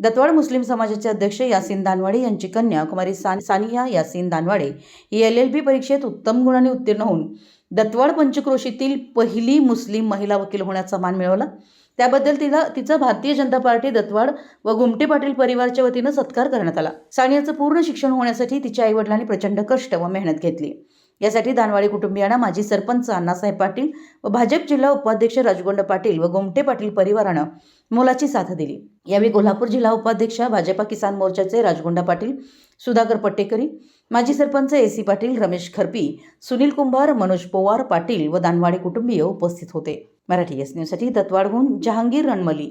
दत्वाड मुस्लिम समाजाचे अध्यक्ष यासीन दानवाडे यांची कन्या कुमारी सान सानिया यासीन दानवाडे ही एल एल बी परीक्षेत उत्तम गुणांनी उत्तीर्ण होऊन दत्वाड पंचक्रोशीतील पहिली मुस्लिम महिला वकील होण्याचा मान मिळवला. त्याबद्दल तिला तिचा भारतीय जनता पार्टी दत्वाड व गुमटे पाटील परिवारच्या वतीनं सत्कार करण्यात आला. सानियाचं पूर्ण शिक्षण होण्यासाठी तिच्या आईवडिलांनी प्रचंड कष्ट व मेहनत घेतली. यासाठी दानवाडी कुटुंबियांना माजी सरपंच अण्णासाहेब पाटील व भाजप जिल्हा उपाध्यक्ष राजगोंड पाटील व गोमटे पाटील परिवारानं मोलाची साथ दिली. यावेळी कोल्हापूर जिल्हा उपाध्यक्ष भाजपा किसान मोर्चाचे राजगोंडा पाटील सुधाकर पट्टेकरी माजी सरपंच ए सी पाटील रमेश खरपी सुनील कुंभार मनोज पोवार पाटील व दानवाडे कुटुंबीय उपस्थित होते. मराठी एस न्यूजसाठी तत्वाडहून जहांगीर रणमली.